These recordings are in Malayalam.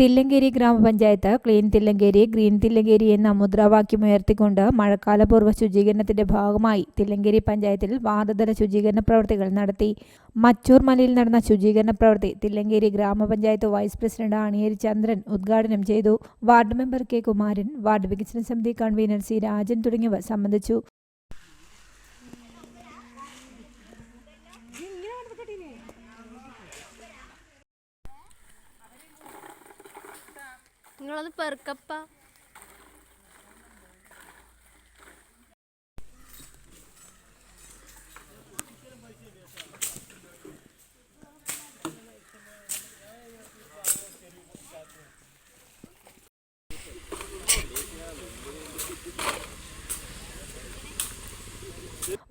തില്ലങ്കേരി ഗ്രാമപഞ്ചായത്ത് ക്ലീൻ തില്ലങ്കേരി ഗ്രീൻ തില്ലങ്കേരി എന്ന മുദ്രാവാക്യം ഉയർത്തിക്കൊണ്ട് മഴക്കാലപൂർവ ശുചീകരണത്തിന്റെ ഭാഗമായി തില്ലങ്കേരി പഞ്ചായത്തിൽ വാർഡുതല ശുചീകരണ പ്രവൃത്തികൾ നടത്തി. മച്ചൂർ മലയിൽ നടന്ന ശുചീകരണ പ്രവൃത്തി തില്ലങ്കേരി ഗ്രാമപഞ്ചായത്ത് വൈസ് പ്രസിഡന്റ് ആണിയേരി ചന്ദ്രൻ ഉദ്ഘാടനം ചെയ്തു. Ward member K Kumaran ward വികസന സമിതി കൺവീനർ സി രാജൻ തുടങ്ങിയവർ സംബന്ധിച്ചു. നിങ്ങളത് പെറുക്കപ്പ.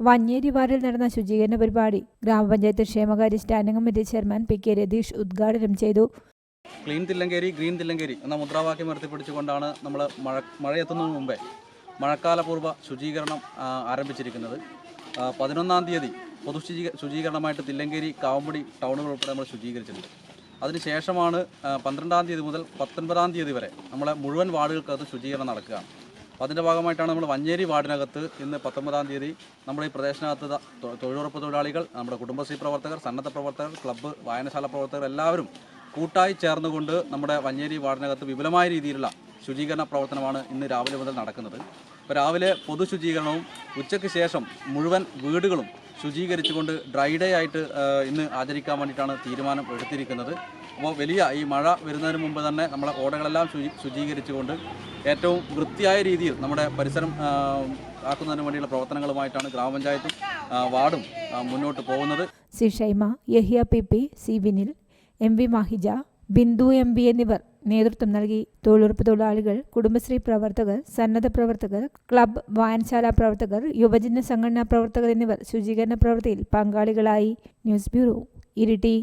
വഞ്ഞേരി വാർഡിൽ നടന്ന ശുചീകരണ പരിപാടി ഗ്രാമപഞ്ചായത്ത് ക്ഷേമകാര്യ standing committee chairman P K Ratheesh ഉദ്ഘാടനം ചെയ്തു. ക്ലീൻ തില്ലങ്കേരി ഗ്രീൻ തില്ലങ്കേരി എന്ന മുദ്രാവാക്യം ഉയർത്തിപ്പിടിച്ചുകൊണ്ടാണ് നമ്മൾ മഴ മഴയെത്തുന്നതിന് മുമ്പേ മഴക്കാലപൂർവ ശുചീകരണം ആരംഭിച്ചിരിക്കുന്നത്. പതിനൊന്നാം തീയതി പൊതു ശുചീ ശുചീകരണമായിട്ട് തില്ലങ്കേരി കാവമ്പടി ടൗണുകൾ ഉൾപ്പെടെ നമ്മൾ ശുചീകരിച്ചിട്ടുണ്ട്. അതിനുശേഷമാണ് പന്ത്രണ്ടാം തീയതി മുതൽ പത്തൊൻപതാം തീയതി വരെ നമ്മളെ മുഴുവൻ വാർഡുകൾക്കകത്ത് ശുചീകരണം നടക്കുകയാണ്. അതിന്റെ ഭാഗമായിട്ടാണ് നമ്മൾ വഞ്ഞേരി വാർഡിനകത്ത് ഇന്ന് പത്തൊമ്പതാം തീയതി നമ്മുടെ ഈ പ്രദേശത്തിനകത്ത് തൊഴിലുറപ്പ് തൊഴിലാളികൾ നമ്മുടെ കുടുംബശ്രീ പ്രവർത്തകർ സന്നദ്ധ പ്രവർത്തകർ ക്ലബ്ബ് വായനശാല പ്രവർത്തകർ എല്ലാവരും കൂട്ടായി ചേർന്നുകൊണ്ട് നമ്മുടെ വഞ്ഞേരി വാർഡിനകത്ത് വിപുലമായ രീതിയിലുള്ള ശുചീകരണ പ്രവർത്തനമാണ് ഇന്ന് രാവിലെ മുതൽ നടക്കുന്നത്. ഇപ്പോൾ രാവിലെ പൊതു ശുചീകരണവും ഉച്ചയ്ക്ക് ശേഷം മുഴുവൻ വീടുകളും ശുചീകരിച്ചുകൊണ്ട് ഡ്രൈ ഡേ ആയിട്ട് ഇന്ന് ആചരിക്കാൻ വേണ്ടിയിട്ടാണ് തീരുമാനം എടുത്തിരിക്കുന്നത്. അപ്പോൾ വലിയ ഈ മഴ വരുന്നതിന് മുമ്പ് തന്നെ നമ്മളെ ഓടകളെല്ലാം ശുചി ശുചീകരിച്ചുകൊണ്ട് ഏറ്റവും വൃത്തിയായ രീതിയിൽ നമ്മുടെ പരിസരം ആക്കുന്നതിന് വേണ്ടിയുള്ള പ്രവർത്തനങ്ങളുമായിട്ടാണ് ഗ്രാമപഞ്ചായത്തും വാർഡും മുന്നോട്ട് പോകുന്നത്. C Shaima Yahiya P P C Vinil. M V Mahija Bindu M B എന്നിവർ നേതൃത്വം നൽകി. തൊഴിലുറപ്പ് തൊഴിലാളികൾ കുടുംബശ്രീ പ്രവർത്തകർ സന്നദ്ധ പ്രവർത്തകർ ക്ലബ് വായനശാല പ്രവർത്തകർ യുവജന സംഘടനാ പ്രവർത്തകർ എന്നിവർ ശുചീകരണ പ്രവൃത്തിയിൽ പങ്കാളികളായി. News bureau Iritty.